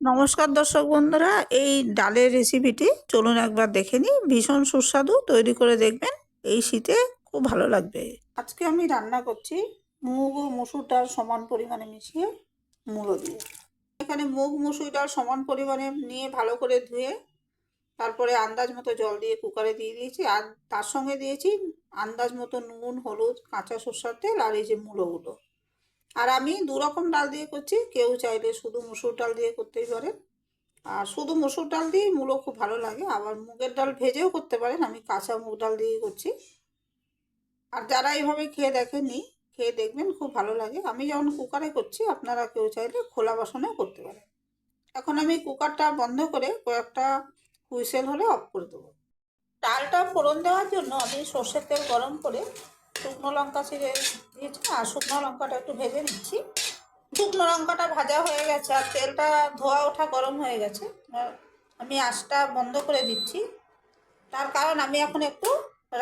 নমস্কার দর্শক বন্ধুরা, এই ডালের রেসিপিটি চলুন একবার দেখে নিই। ভীষণ সুস্বাদু, তৈরি করে দেখবেন, এই শীতে খুব ভালো লাগবে। আজকে আমি রান্না করছি মুগ ও মসুর ডাল সমান পরিমাণে মিশিয়ে মুড়ো দিয়ে। এখানে মুগ, মসুর ডাল সমান পরিমাণে নিয়ে ভালো করে ধুয়ে, তারপরে আন্দাজ মতো জল দিয়ে কুকারে দিয়ে দিয়েছি, আর তার সঙ্গে দিয়েছি আন্দাজ মতো নুন, হলুদ, কাঁচা সর্ষার তেল আর এই যে মুলোগুলো আর আমি দু রকম ডাল দিয়ে করছি, কেউ চাইলে শুধু মুসুর ডাল দিয়ে করতেই পারেন আর শুধু মুসুর ডাল দিয়ে মূলো খুব ভালো লাগে, আবার মুগের ডাল ভেজেও করতে পারেন, আমি কাঁচা মুগ ডাল দিয়েই করছি। আর যারা এইভাবে খেয়ে দেখেননি, খেয়ে দেখবেন খুব ভালো লাগে। আমি যেমন কুকারে করছি, আপনারা কেউ চাইলে খোলা বাসনেও করতে পারেন। এখন আমি কুকারটা বন্ধ করে কয়েকটা হুইসেল হলে অফ করে দেবো। ডালটা ফোড়ন দেওয়ার জন্য আমি সর্ষের তেল গরম করে শুকনো লঙ্কা ছিঁড়ে দিয়েছি। আর শুকনো লঙ্কাটা একটু ভেজে নিচ্ছি। শুকনো লঙ্কাটা ভাজা হয়ে গেছে আর তেলটা ধোয়া ওঠা গরম হয়ে গেছে। আমি আঁচটা বন্ধ করে দিচ্ছি। তার কারণ আমি এখন একটু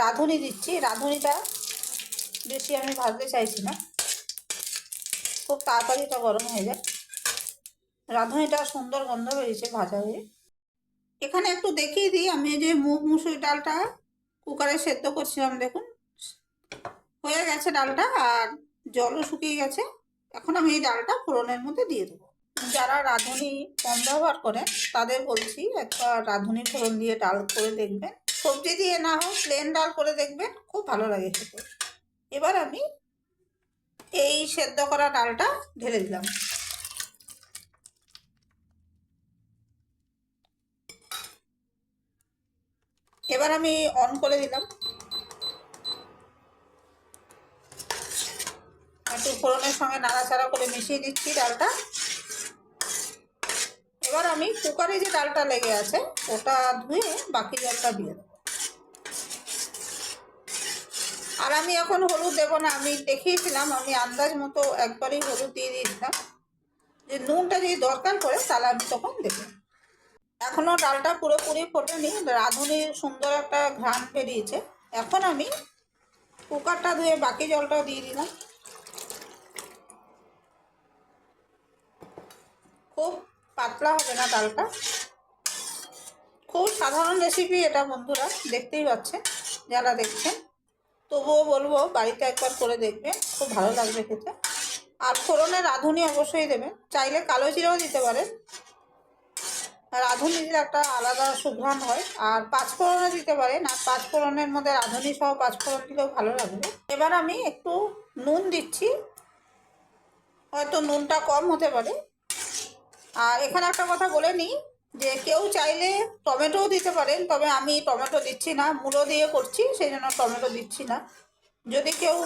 রাঁধুনি দিচ্ছি। রাঁধুনিটা বেশি আমি ভাজতে চাইছি না। খুব তাড়াতাড়ি এটা গরম হয়ে যায়। রাঁধুনিটা সুন্দর গন্ধ বেরিয়েছে ভাজা হয়ে। এখানে একটু দেখিয়ে দিই। আমি যে মুগ মুসুর ডালটা কুকারে সেদ্ধ করছিলাম, দেখুন। হয়ে গেছে ডালটা আর জলও শুকিয়ে গেছে। এখন আমি এই ডালটা ফোড়নের মধ্যে দিয়ে দেবো। যারা রাঁধুনি কম ব্যবহার করে, তাদের বলছি একবার রাঁধুনি ফোড়ন দিয়ে ডাল করে দেখবেন। সবজি দিয়ে না হোক প্লেন ডাল করে দেখবেন, খুব ভালো লাগে খেতে। এবার আমি এই সেদ্ধ করা ডালটা ঢেলে দিলাম। এবার আমি অন করে দিলাম একটু ফোড়নের সঙ্গে নাড়াচাড়া করে মিশিয়ে দিচ্ছি ডালটা। এবার আমি কুকারে যে ডালটা লেগে আছে, ওটা ধুয়ে বাকি জলটা দিয়ে দেবো। আর আমি এখন হলুদ দেবো না, আমি দেখিয়েছিলাম, আমি আন্দাজ মতো একবারই হলুদ দিয়ে দিয়েছিলাম। যে নুনটা যদি দরকার পড়ে, তাহলে আমি তখন দেবো। এখনও ডালটা পুরোপুরি ফোটেনি রাঁধুনির সুন্দর একটা ঘ্রাণ বেরিয়েছে। এখন আমি কুকারটা ধুয়ে বাকি জলটাও দিয়ে দিলাম। খুব পাতলা হবে না ডালটা খুব সাধারণ রেসিপি এটা বন্ধুরা, দেখতেই পাচ্ছেন যারা দেখছেন। তবুও বলব, বাড়িতে একবার করে দেখবেন, খুব ভালো লাগবে খেতে। আর ফোড়নে রাঁধুনি অবশ্যই দেবেন, চাইলে কালো জিরাও দিতে পারেন। রাঁধুনি দিলে একটা আলাদা সুঘ্রাণ হয়, আর পাঁচফোড়নও দিতে পারেন, আর পাঁচফোড়নের মধ্যে রাঁধুনি সহ পাঁচফোড়ন দিলেও ভালো লাগবে। এবার আমি একটু নুন দিচ্ছি, হয়তো নুনটা কম হতে পারে আর এখানে একটা কথা বলে নিই, যে কেউ চাইলে টমেটোও দিতে পারেন, তবে আমি টমেটো দিচ্ছি না, মূলো দিয়ে করছি, সেই জন্য টমেটো দিচ্ছি না। যদি কেউ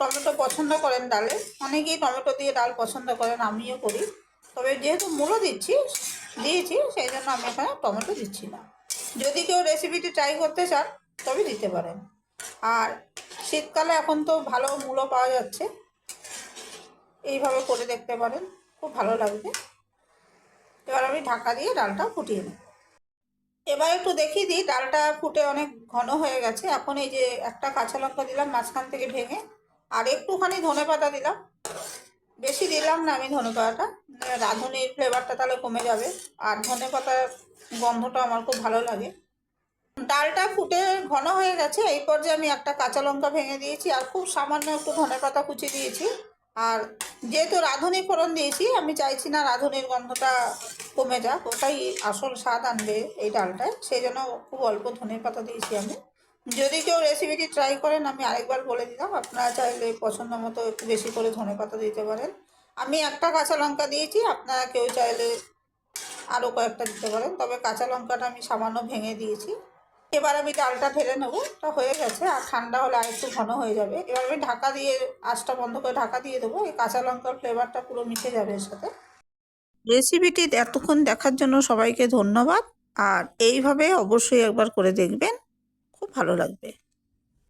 টমেটো পছন্দ করেন ডালে, অনেকেই টমেটো দিয়ে ডাল পছন্দ করেন, আমিও করি। তবে যেহেতু মূলো দিচ্ছি, দিয়েছি, সেই জন্য আমি এখানে টমেটো দিচ্ছি না। যদি কেউ রেসিপিটি ট্রাই করতে চান, তবে দিতে পারেন। আর শীতকালে এখন তো ভালো মূলো পাওয়া যাচ্ছে। এইভাবে করে দেখতে পারেন, খুব ভালো লাগবে। এবার আমি ঢাকা দিয়ে ডালটা ফুটিয়ে নেব এবার একটু দেখিয়ে দিই, ডালটা ফুটে অনেক ঘন হয়ে গেছে। এখন এই যে একটা কাঁচা লঙ্কা দিলাম মাঝখান থেকে ভেঙে, আর একটুখানি ধনে পাতা দিলাম। বেশি দিলাম না আমি ধনে পাতাটা। রাঁধুনির ফ্লেভারটা তাহলে কমে যাবে। আর ধনে পাতার গন্ধটা আমার খুব ভালো লাগে। ডালটা ফুটে ঘন হয়ে গেছে, এই পর্যায়ে আমি একটা কাঁচা লঙ্কা ভেঙে দিয়েছি, আর খুব সামান্য একটু ধনে পাতা কুচি দিয়েছি। আর যেহেতু রাঁধুনি ফোড়ন দিয়েছি, আমি চাইছি না রাঁধুনির গন্ধটা কমে যাক। ওটাই আসল স্বাদ আনবে এই ডালটায়। সেই জন্য খুব অল্প ধনে পাতা দিয়েছি আমি। যদি কেউ রেসিপিটি ট্রাই করেন, আমি আরেকবার বলে দিলাম। আপনারা চাইলে পছন্দ মতো একটু বেশি করে ধনে পাতা দিতে পারেন। আমি একটা কাঁচা লঙ্কা দিয়েছি, আপনারা কেউ চাইলে আরও কয়েকটা দিতে পারেন। তবে কাঁচা লঙ্কাটা আমি সামান্য ভেঙে দিয়েছি। এবার আমি ডালটা ফেলে নেব তা হয়ে গেছে, আর ঠান্ডা হলে আর একটু ঘন হয়ে যাবে। এবার আমি ঢাকা দিয়ে, আঁচটা বন্ধ করে ঢাকা দিয়ে দেবো, এই কাঁচা লঙ্কার ফ্লেভারটা পুরো মিশে যাবে এর সাথে। রেসিপিটি এতক্ষণ দেখার জন্য সবাইকে ধন্যবাদ, আর এইভাবে অবশ্যই একবার করে দেখবেন, খুব ভালো লাগবে।